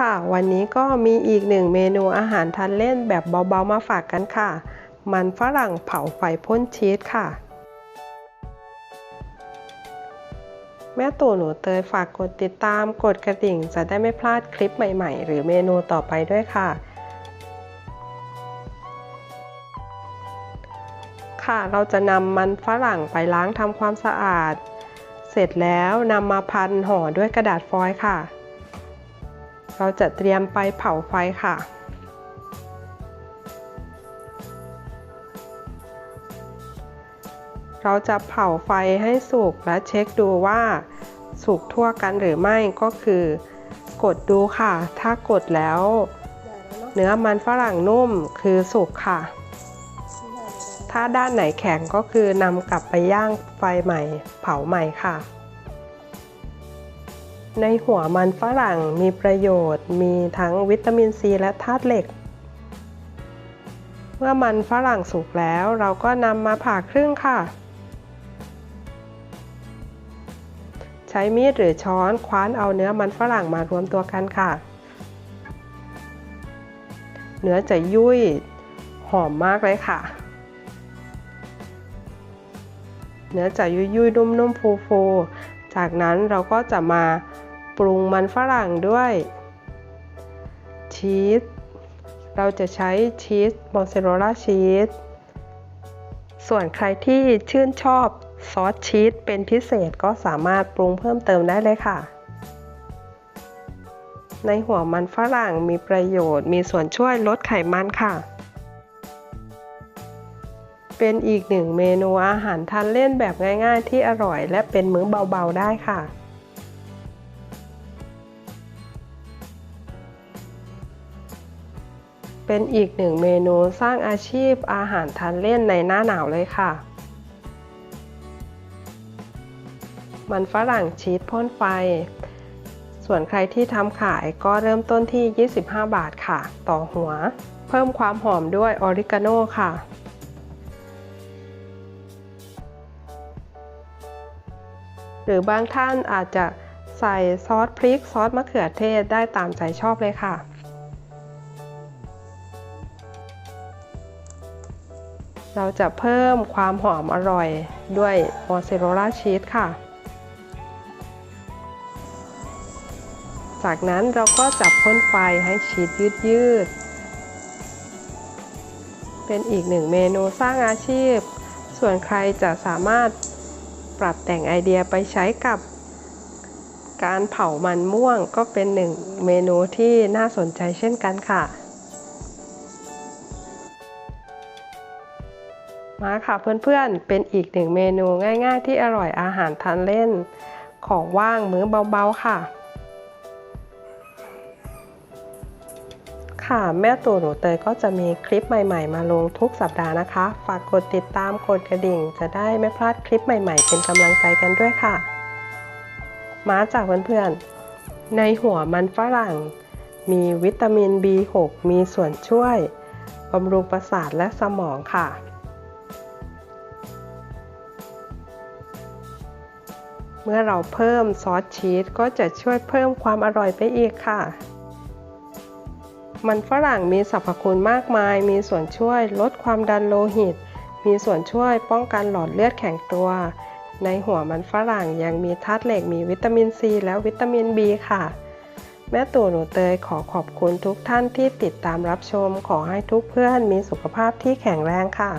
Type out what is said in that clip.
ค่ะ วันนี้ก็มีอีกหนึ่งเมนูอาหารทานเล่นแบบเบาๆมาฝากกันค่ะ มันฝรั่งเผาไฟพ่นชีสค่ะ แม่ตู่หนูเตยฝากกดติดตามกดกระดิ่ง จะได้ไม่พลาดคลิปใหม่ๆ หรือเมนูต่อไปด้วยค่ะ ค่ะเราจะนำมันฝรั่งไปล้างทำความสะอาด เสร็จแล้วนำมาพันห่อด้วยกระดาษฟอยล์ค่ะ เราจะเตรียมไปเผาไฟค่ะ เราจะเผาไฟให้สุกและเช็คดูว่าสุกทั่วกันหรือไม่ก็คือ กดดูค่ะ ถ้ากดแล้ว เนื้อมันฝรั่งนุ่มคือสุกค่ะ ถ้าด้านไหนแข็งก็คือนำกลับไปย่างไฟใหม่ เผาใหม่ค่ะ ในหัวมันฝรั่งมีประโยชน์ มีทั้งวิตามินซีและธาตุเหล็ก เมื่อมันฝรั่งสุกแล้วเราก็นำมาผ่าครึ่งค่ะ ใช้มีดหรือช้อนคว้านเอาเนื้อมันฝรั่งมารวมตัวกันค่ะ เนื้อจะยุ่ยหอมมากเลยค่ะ เนื้อจะยุยยุยนุ่มนุ่มฟูฟูจากนั้นเราก็จะมา ปรุงมันฝรั่งด้วยชีสเราจะใช้ชีสมอสซาเรลล่าชีสส่วนใครที่ชื่นชอบซอสชีสเป็นพิเศษก็สามารถปรุงเพิ่มเติมได้เลยค่ะ ในหัวมันฝรั่งมีประโยชน์มีส่วนช่วยลดไขมันค่ะ เป็นอีกหนึ่งเมนูอาหารทานเล่นแบบง่ายๆที่อร่อยและเป็นมื้อเบาๆได้ค่ะ เป็นอีกหนึ่งเมนูสร้างอาชีพอาหารทานเล่นในหน้าหนาวเลยค่ะ มันฝรั่งชีสพ่นไฟ ส่วนใครที่ทำขายก็เริ่มต้นที่ 25 บาทค่ะ ต่อหัว เพิ่มความหอมด้วยออริกาโนค่ะหรือบางท่านอาจจะใส่ซอสพริกซอสมะเขือเทศได้ตามใจชอบเลยค่ะ เราจะเพิ่มความหอมอร่อยด้วยมอสซาเรลล่าชีสค่ะ จากนั้นเราก็จับพ่นไฟให้ชีสยืดยืด เป็นอีกหนึ่งเมนูสร้างอาชีพ ส่วนใครจะสามารถปรับแต่งไอเดียไปใช้กับการเผามันม่วงก็เป็นหนึ่งเมนูที่น่าสนใจเช่นกันค่ะ มาค่ะเพื่อนๆ เป็นอีกหนึ่งเมนูง่ายๆ ที่อร่อยอาหารทานเล่น ของว่างมื้อเบาๆค่ะ ค่ะแม่ตู่หนูเตยก็จะมีคลิปใหม่ๆ มาลงทุกสัปดาห์นะคะ ฝากกดติดตามกดกระดิ่ง จะได้ไม่พลาดคลิปใหม่ๆ เป็นกำลังใจกันด้วยค่ะ มาจากเพื่อนๆ ในหัวมันฝรั่ง มีวิตามิน B6 มีส่วนช่วยบำรุงประสาทและสมองค่ะ เมื่อเราเพิ่มซอสชีสก็จะช่วยเพิ่มความอร่อยไปอีกค่ะ มันฝรั่งมีสรรพคุณมากมาย มีส่วนช่วยลดความดันโลหิต มีส่วนช่วยป้องกันหลอดเลือดแข็งตัว ในหัวมันฝรั่งยังมีธาตุเหล็ก มีวิตามินซีและวิตามิน B ค่ะ แม่ตู่หนูเตยขอขอบคุณทุกท่านที่ติดตามรับชม ขอให้ทุกเพื่อนมีสุขภาพที่แข็งแรงค่ะ